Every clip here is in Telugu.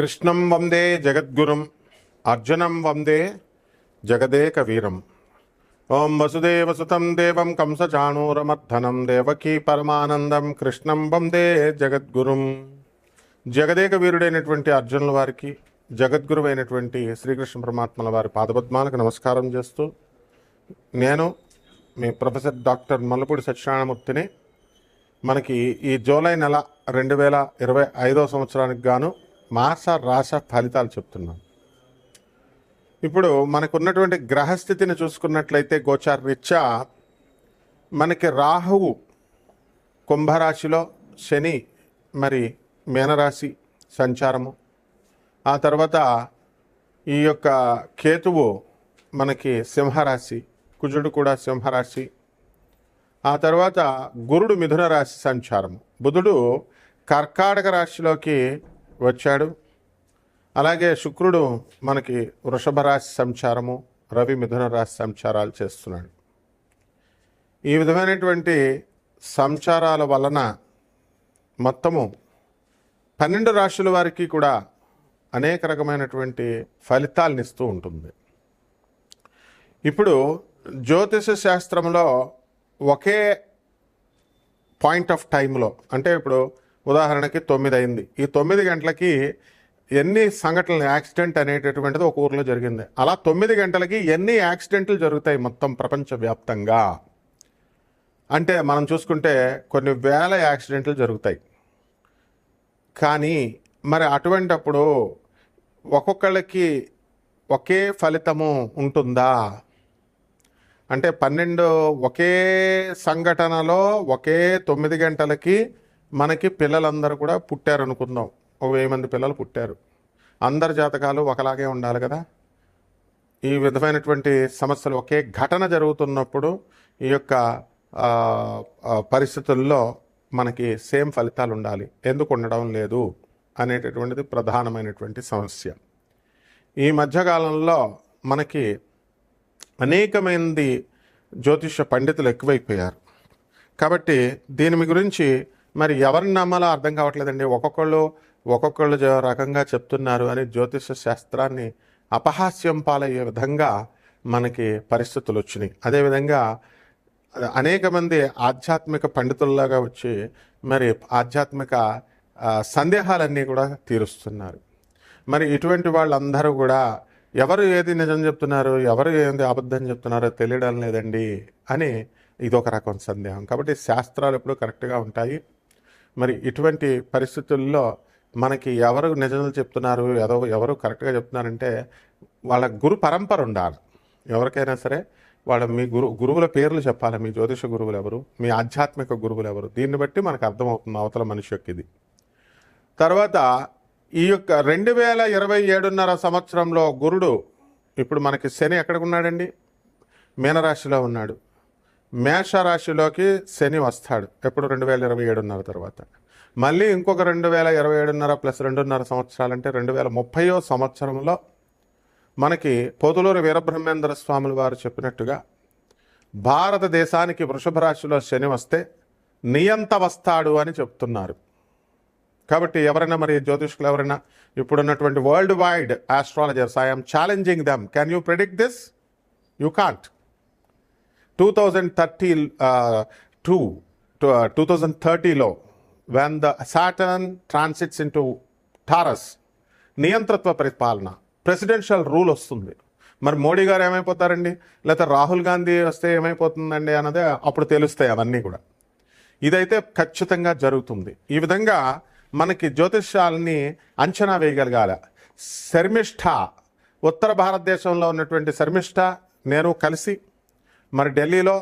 కృష్ణం వందే జగద్గురుం అర్జునం వందే జగదేక వీరం ఓం వసుదేవసుతం దేవం కంసచాణూరమర్ధనం దేవకీ పరమానందం కృష్ణం వందే జగద్గురుం. జగదేక వీరుడైనటువంటి అర్జునుల వారికి జగద్గురువైనటువంటి శ్రీకృష్ణ పరమాత్మల వారి పాదపద్మాలకు నమస్కారం చేస్తూ నేను మీ ప్రొఫెసర్ డాక్టర్ మల్లపూడి సత్యనారాయణమూర్తిని మనకి ఈ జూలై నెల రెండు వేల ఇరవై ఐదో సంవత్సరానికి గాను మాస రాశ ఫలితాలు చెప్తున్నాను ఇప్పుడు మనకున్నటువంటి గ్రహస్థితిని చూసుకున్నట్లయితే గోచార రీత్యా మనకి రాహువు కుంభరాశిలో శని మరి మీనరాశి సంచారము. ఆ తర్వాత ఈ యొక్క కేతువు మనకి సింహరాశి కుజుడు కూడా సింహరాశి. ఆ తర్వాత గురుడు మిథున రాశి సంచారము. బుధుడు కర్కాటక రాశిలోకి వచ్చాడు. అలాగే శుక్రుడు మనకి వృషభ రాశి సంచారము రవి మిథున రాశి సంచారాలు చేస్తున్నాడు. ఈ విధమైనటువంటి సంచారాల వలన మొత్తము పన్నెండు రాశుల వారికి కూడా అనేక రకమైనటువంటి ఫలితాలను ఇస్తూ ఉంటుంది. ఇప్పుడు జ్యోతిష శాస్త్రంలో ఒకే పాయింట్ ఆఫ్ టైంలో అంటే ఇప్పుడు ఉదాహరణకి తొమ్మిది అయింది ఈ తొమ్మిది గంటలకి ఎన్ని సంఘటనలు యాక్సిడెంట్ అనేటటువంటిది ఒక ఊర్లో జరిగింది. అలా తొమ్మిది గంటలకి ఎన్ని యాక్సిడెంట్లు జరుగుతాయి మొత్తం ప్రపంచవ్యాప్తంగా? అంటే మనం చూసుకుంటే కొన్ని వేల యాక్సిడెంట్లు జరుగుతాయి. కానీ మరి అటువంటప్పుడు ఒక్కొక్కళ్ళకి ఒకే ఫలితము ఉంటుందా? అంటే పన్నెండు ఒకే సంఘటనలో ఒకే తొమ్మిది గంటలకి మనకి పిల్లలందరూ కూడా పుట్టారు అనుకుందాం ఒక వెయ్యి మంది పిల్లలు పుట్టారు. అందరి జాతకాలు ఒకలాగే ఉండాలి కదా? ఈ విధమైనటువంటి సమస్యలు ఒకే ఘటన జరుగుతున్నప్పుడు ఈ యొక్క పరిస్థితుల్లో మనకి సేమ్ ఫలితాలు ఉండాలి. ఎందుకు ఉండడం లేదు అనేటటువంటిది ప్రధానమైనటువంటి సమస్య. ఈ మధ్యకాలంలో మనకి అనేకమంది జ్యోతిష పండితులు ఎక్కువైపోయారు. కాబట్టి దీని గురించి మరి ఎవరిని నమ్మాలో అర్థం కావట్లేదండి. ఒక్కొక్కళ్ళు ఒక్కొక్కళ్ళు రకంగా చెప్తున్నారు అని జ్యోతిష శాస్త్రాన్ని అపహాస్యం పాలయ్యే విధంగా మనకి పరిస్థితులు వచ్చినాయి. అదేవిధంగా అనేక మంది ఆధ్యాత్మిక పండితుల్లాగా వచ్చి మరి ఆధ్యాత్మిక సందేహాలన్నీ కూడా తీరుస్తున్నారు. మరి ఇటువంటి వాళ్ళందరూ కూడా ఎవరు ఏది నిజం చెప్తున్నారు ఎవరు ఏది అబద్ధం చెప్తున్నారో తెలియడం లేదండి అని ఇదొక రకం సందేహం. కాబట్టి శాస్త్రాలు ఎప్పుడు కరెక్ట్గా ఉంటాయి. మరి ఇటువంటి పరిస్థితుల్లో మనకి ఎవరు నిజాలు చెప్తున్నారు ఎవరు ఎవరు కరెక్ట్గా చెప్తున్నారంటే వాళ్ళ గురు పరంపర ఉండాలి. ఎవరికైనా సరే వాళ్ళ మీ గురు గురువుల పేర్లు చెప్పాలి. మీ జ్యోతిష గురువులు ఎవరు మీ ఆధ్యాత్మిక గురువులు ఎవరు? దీన్ని బట్టి మనకు అర్థమవుతుంది అవతల మనిషి యొక్క ఇది. తర్వాత ఈ యొక్క రెండు వేల ఇరవై ఏడున్నర సంవత్సరంలో గురుడు ఇప్పుడు మనకి శని ఎక్కడికి ఉన్నాడండి? మీనరాశిలో ఉన్నాడు. మేషరాశిలోకి శని వస్తాడు. ఎప్పుడు రెండు వేల ఇరవై ఏడున్నర తర్వాత. మళ్ళీ ఇంకొక రెండు వేల ఇరవై ఏడున్నర ప్లస్ రెండున్నర సంవత్సరాలంటే రెండు వేల ముప్పయో సంవత్సరంలో మనకి పోతులూరు వీరబ్రహ్మేంద్ర స్వాములు వారు చెప్పినట్టుగా భారతదేశానికి వృషభ రాశిలో శని వస్తే నియంత వస్తాడు అని చెప్తున్నారు. కాబట్టి ఎవరైనా మరి జ్యోతిష్కులు ఎవరైనా ఇప్పుడున్నటువంటి world wide astrologers I'm challenging them can you predict this you can't two thousand thirty two two thousand థర్టీలో when the Saturn transits in to Taurus నియంత్రత్వ పరిపాలన ప్రెసిడెన్షియల్ రూల్ వస్తుంది. మరి మోడీ గారు ఏమైపోతారండి? లేకపోతే రాహుల్ గాంధీ వస్తే ఏమైపోతుందండి అన్నదే అప్పుడు తెలుస్తాయి అవన్నీ కూడా. ఇదైతే ఖచ్చితంగా జరుగుతుంది. ఈ విధంగా మనకి జ్యోతిష్యాలని అంచనా వేయగలగాల. శర్మిష్ఠ ఉత్తర భారతదేశంలో ఉన్నటువంటి శర్మిష్ఠ నేను కలిసి మరి ఢిల్లీలో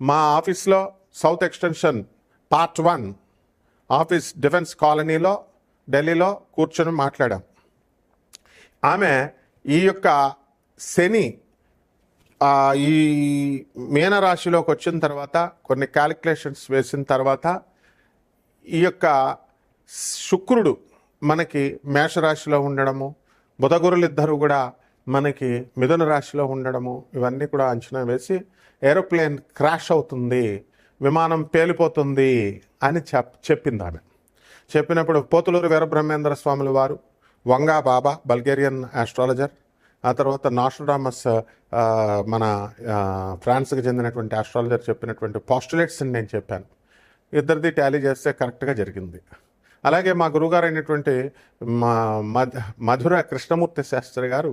మా ఆఫీస్లో South Extension part one office Defence కాలనీలో ఢిల్లీలో కూర్చొని మాట్లాడాం. ఆమె ఈ యొక్క శని ఈ మీనరాశిలోకి వచ్చిన తర్వాత కొన్ని క్యాలిక్యులేషన్స్ వేసిన తర్వాత ఈ యొక్క శుక్రుడు మనకి మేషరాశిలో ఉండడము బుధగురులు ఇద్దరు కూడా మనకి మిథున రాశిలో ఉండడము ఇవన్నీ కూడా అంచనా వేసి ఏరోప్లేన్ క్రాష్ అవుతుంది విమానం పేలిపోతుంది అని చెప్ చెప్పింది ఆమె. చెప్పినప్పుడు పోతులూరు వీరబ్రహ్మేంద్ర స్వాముల వారు వంగా బాబా బల్గేరియన్ ఆస్ట్రాలజర్ ఆ తర్వాత నాస్ట్రోడామస్ మన ఫ్రాన్స్కి చెందినటువంటి ఆస్ట్రాలజర్ చెప్పినటువంటి పాస్టులేట్స్ని నేను చెప్పాను. ఇద్దరిది టాలీ చేస్తే కరెక్ట్గా జరిగింది. అలాగే మా గురుగారు అయినటువంటి మా మధు మధుర కృష్ణమూర్తి శాస్త్రి గారు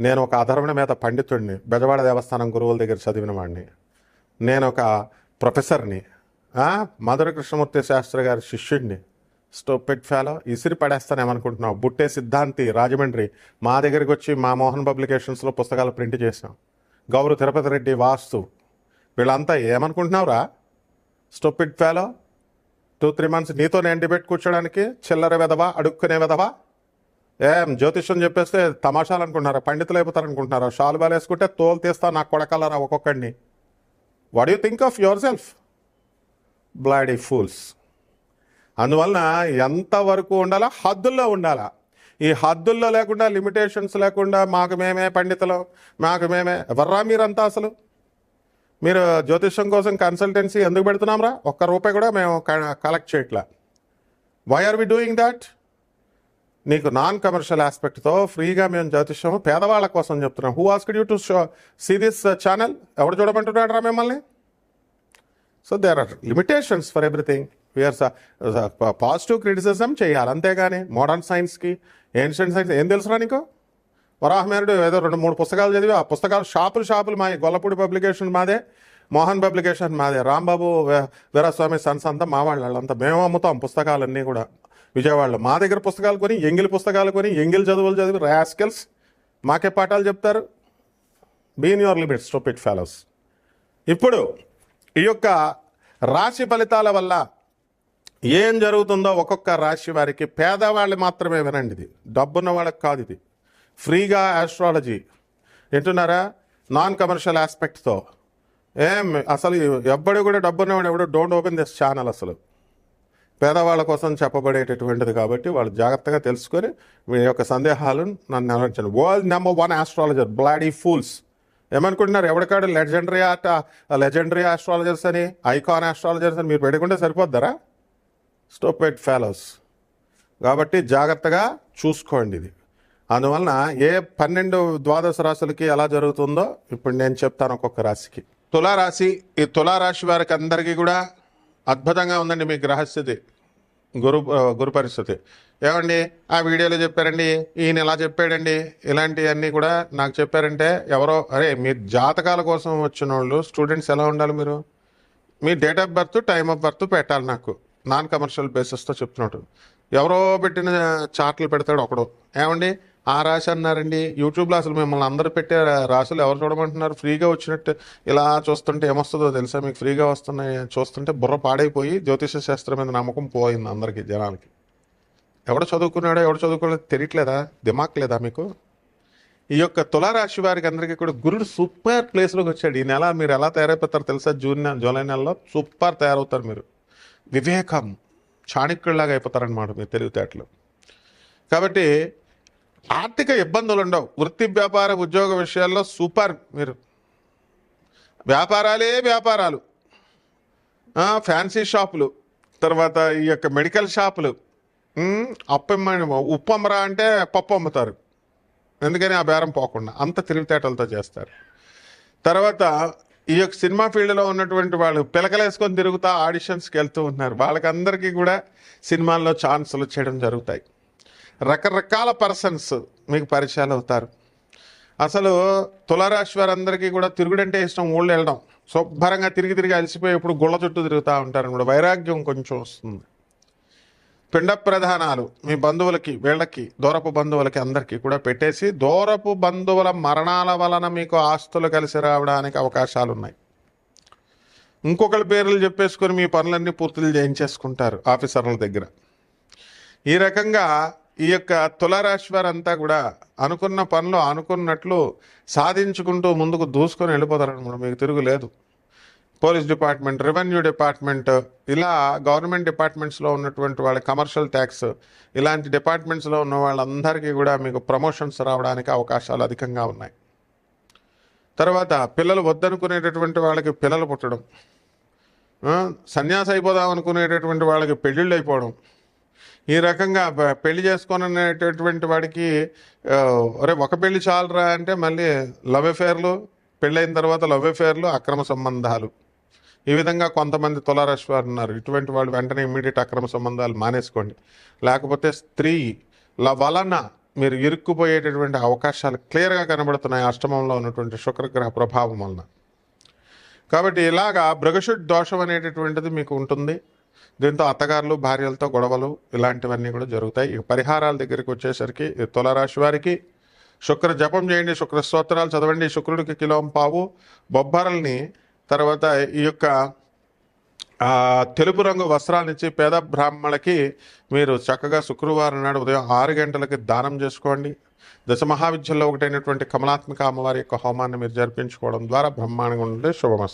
నేను ఒక అధర్వణ మీద పండితుడిని బెజవాడ దేవస్థానం గురువుల దగ్గర చదివిన వాడిని నేను ఒక ప్రొఫెసర్ని మధుర కృష్ణమూర్తి శాస్త్రి గారి శిష్యుడిని స్టోపెట్ ఫ్యాలో ఇసిరి పడేస్తానేమనుకుంటున్నావు బుట్టే సిద్ధాంతి రాజమండ్రి. మా దగ్గరికి వచ్చి మా మోహన్ పబ్లికేషన్స్లో పుస్తకాలు ప్రింట్ చేసాం గౌరు తిరుపతి రెడ్డి వాస్తు. వీళ్ళంతా ఏమనుకుంటున్నావురా? Stupid fellow two three months నీతో నేను డిబేట్ కూర్చోడానికి చిల్లర వెదవా అడుక్కునే వెదవా ఏం జ్యోతిష్యం చెప్పేస్తే తమాషాలు అనుకుంటున్నారా పండితులు అయిపోతారు అనుకుంటున్నారా షాలు వేసుకుంటే తోలు తీస్తా నాకు కొడకలరా ఒక్కొక్కడిని. What you think of yourself bloody fools అందువలన ఎంతవరకు ఉండాలా? హద్దుల్లో ఉండాలా? ఈ హద్దుల్లో లేకుండా లిమిటేషన్స్ లేకుండా మాకు మేమే పండితులు మాకు మేమే ఎవర్రా మీరంతా అసలు? మీరు జ్యోతిష్యం కోసం కన్సల్టెన్సీ ఎందుకు పెడుతున్నాంరా? ఒక్క రూపాయి కూడా మేము కలెక్ట్ చేయట్లా. Why are we doing that నీకు నాన్ కమర్షియల్ ఆస్పెక్ట్తో ఫ్రీగా మేము జ్యోతిష్యం పేదవాళ్ళ కోసం చెప్తున్నాం. Who asked you to show see this channel ఎవడు చూడమంటున్నాడు రా మిమ్మల్ని? So there are limitations for everything we are positive criticism చేయాలి. అంతేగాని మోడర్న్ సైన్స్కి ఏన్షియంట్ సైన్స్ ఏం తెలుసురా నీకు? వరాహమేరుడు ఏదో రెండు మూడు పుస్తకాలు చదివి ఆ పుస్తకాలు షాపులు షాపులు మా గొల్లపూడి పబ్లికేషన్ మాదే మోహన్ పబ్లికేషన్ మాదే. రాంబాబు వీరస్వామి సన్స్ అంతా మా వాళ్ళంతా. మేము అమ్ముతాం పుస్తకాలన్నీ కూడా. విజయవాడలో మా దగ్గర పుస్తకాలు కొని ఎంగిల్ పుస్తకాలు కొని ఎంగిల్ చదువులు చదివి రాస్కెల్స్. మాకే పాఠాలు చెప్తారు. Be in your limits stupid fellows ఇప్పుడు ఈ యొక్క రాశి ఫలితాల వల్ల ఏం జరుగుతుందో ఒక్కొక్క రాశి వారికి పేదవాళ్ళు మాత్రమే వినండి ఇది. డబ్బున్న వాళ్ళకి కాదు ఇది. ఫ్రీగా ఆస్ట్రాలజీ వింటున్నారా? నాన్ కమర్షియల్ ఆస్పెక్ట్తో ఏం అసలు ఎవ్వడు కూడా డబ్బున్నవాడు ఎవడు? డోంట్ ఓపెన్ దిస్ ఛానల్ అసలు. పేదవాళ్ళ కోసం చెప్పబడేటటువంటిది కాబట్టి వాళ్ళు జాగ్రత్తగా తెలుసుకొని మీ యొక్క సందేహాలను నన్ను నిలవరించండి world number one astrologer bloody fools ఏమనుకుంటున్నారు? ఎవరికాడు లెజెండరీ ఆర్ట్ లెజెండరీ ఆస్ట్రాలజర్స్ అని ఐకాన్ ఆస్ట్రాలజర్స్ అని మీరు పెట్టుకుంటే సరిపోద్దారా? స్టోపెడ్ ఫెలోస్ కాబట్టి జాగ్రత్తగా చూసుకోండి ఇది. అందువలన ఏ పన్నెండు ద్వాదశ రాశులకి ఎలా జరుగుతుందో ఇప్పుడు నేను చెప్తాను ఒక్కొక్క రాశికి. తులారాశి ఈ తులారాశి వారికి అందరికీ కూడా అద్భుతంగా ఉందండి మీ గ్రహస్థితి. గురు గురు పరిస్థితి. ఏమండి? ఆ వీడియోలో చెప్పారండి ఈయన ఇలా చెప్పాడండి ఇలాంటివన్నీ కూడా నాకు చెప్పారంటే ఎవరో అరే మీ జాతకాల కోసం వచ్చిన వాళ్ళు స్టూడెంట్స్ ఎలా ఉండాలి మీరు? మీ date of birth time of birth పెట్టాలి నాకు. నాన్ కమర్షియల్ బేసిస్తో చెప్తున్నాడు ఎవరో పెట్టిన చార్ట్లు పెడతాడు ఒకడు. ఏమండి? ఆ రాశి అన్నారండి. యూట్యూబ్లో అసలు మిమ్మల్ని అందరు పెట్టే రాశులు ఎవరు చూడమంటున్నారు? ఫ్రీగా వచ్చినట్టు ఇలా చూస్తుంటే ఏమొస్తుందో తెలుసా? మీకు ఫ్రీగా వస్తున్నాయి. చూస్తుంటే బుర్ర పాడైపోయి జ్యోతిష శాస్త్రం మీద నమ్మకం పోయింది అందరికీ జనాలకి. ఎవడు చదువుకున్నాడో ఎవడు చదువుకోలేదో తెలియట్లేదా? దిమాక్ లేదా మీకు? ఈ యొక్క తులారాశి వారికి అందరికీ కూడా గురుడు సూపర్ ప్లేస్లోకి వచ్చాడు. ఈ నెల మీరు ఎలా తయారైపోతారు తెలుసా? జూన్ నెల జూలై నెలలో సూపర్ తయారవుతారు మీరు. వివేకం చాణక్యుల్లాగా అయిపోతారనమాట మీరు తెలివితేటలు. కాబట్టి ఆర్థిక ఇబ్బందులు ఉండవు. వృత్తి వ్యాపార ఉద్యోగ విషయాల్లో సూపర్ మీరు. వ్యాపారాలే వ్యాపారాలు. ఫ్యాన్సీ షాపులు తర్వాత ఈ యొక్క మెడికల్ షాపులు. అప్పమ్మని ఉప్పమ్మరా అంటే పప్పు అమ్ముతారు. ఎందుకని ఆ బేరం పోకుండా అంత తెలివితేటలతో చేస్తారు. తర్వాత ఈ యొక్క సినిమా ఫీల్డ్లో ఉన్నటువంటి వాళ్ళు పిలకలేసుకొని తిరుగుతా ఆడిషన్స్కి వెళ్తూ ఉన్నారు వాళ్ళకందరికీ కూడా సినిమాల్లో ఛాన్సులు చేయడం జరుగుతాయి. రకరకాల పర్సన్స్ మీకు పరిచయాలు అవుతారు. అసలు తులారాశి వారందరికీ కూడా తిరుగుడంటే ఇష్టం ఊళ్ళు వెళ్ళడం. శుభ్రంగా తిరిగి తిరిగి అలసిపోయి ఇప్పుడు గుళ్ళ చుట్టూ తిరుగుతూ ఉంటారు కూడా వైరాగ్యం కొంచెం వస్తుంది. పిండ ప్రధానాలు మీ బంధువులకి వీళ్ళకి దూరపు బంధువులకి అందరికీ కూడా పెట్టేసి దూరపు బంధువుల మరణాల వలన మీకు ఆస్తులు కలిసి రావడానికి అవకాశాలు ఉన్నాయి. ఇంకొకరి పేర్లు చెప్పేసుకొని మీ పనులన్నీ పూర్తులు చేయించేసుకుంటారు ఆఫీసర్ల దగ్గర. ఈ రకంగా ఈ యొక్క తులారాశి వారంతా కూడా అనుకున్న పనులు అనుకున్నట్లు సాధించుకుంటూ ముందుకు దూసుకొని వెళ్ళిపోతారనమాట మీకు తిరుగులేదు. పోలీస్ డిపార్ట్మెంట్ రెవెన్యూ డిపార్ట్మెంట్ ఇలా గవర్నమెంట్ డిపార్ట్మెంట్స్లో ఉన్నటువంటి వాళ్ళ కమర్షియల్ ట్యాక్స్ ఇలాంటి డిపార్ట్మెంట్స్లో ఉన్న వాళ్ళందరికీ కూడా మీకు ప్రమోషన్స్ రావడానికి అవకాశాలు అధికంగా ఉన్నాయి. తర్వాత పిల్లలు వద్దనుకునేటటువంటి వాళ్ళకి పిల్లలు పుట్టడం ఆ, సన్యాసి అయిపోదాం అనుకునేటటువంటి వాళ్ళకి పెళ్ళిళ్ళు అయిపోవడం ఈ రకంగా పెళ్ళి పెళ్ళి చేసుకునేటటువంటి వాడికి అరే ఒక పెళ్ళి చాలరా అంటే మళ్ళీ లవ్ అఫేర్లు పెళ్ళైన తర్వాత లవ్ అఫేర్లు అక్రమ సంబంధాలు. ఈ విధంగా కొంతమంది తులారాశి వారు ఉన్నారు. ఇటువంటి వాళ్ళు వెంటనే ఇమ్మీడియట్ అక్రమ సంబంధాలు మానేసుకోండి. లేకపోతే స్త్రీ ల వలన మీరు ఇరుక్కుపోయేటటువంటి అవకాశాలు క్లియర్గా కనబడుతున్నాయి అష్టమంలో ఉన్నటువంటి శుక్రగ్రహ ప్రభావం వలన. కాబట్టి ఇలాగా భృగశుడ్ దోషం అనేటటువంటిది మీకు ఉంటుంది. దీంతో అత్తగారులు భార్యలతో గొడవలు ఇలాంటివన్నీ కూడా జరుగుతాయి. ఇక పరిహారాల దగ్గరికి వచ్చేసరికి తులరాశి వారికి శుక్ర జపం చేయండి శుక్ర స్తోత్రాలు చదవండి శుక్రుడికి కిలోం పావు. బొబ్బరల్ని తర్వాత ఈ యొక్క తెలుపు రంగు వస్త్రాలనిచ్చి పేద బ్రాహ్మణులకి మీరు చక్కగా శుక్రవారం నాడు ఉదయం ఆరు గంటలకి దానం చేసుకోండి. దశ మహావిద్యల్లో ఒకటైనటువంటి కమలాత్మక అమ్మవారి యొక్క హోమాన్ని మీరు జరిపించుకోవడం ద్వారా బ్రహ్మాండంగా ఉండే శుభమస్తు.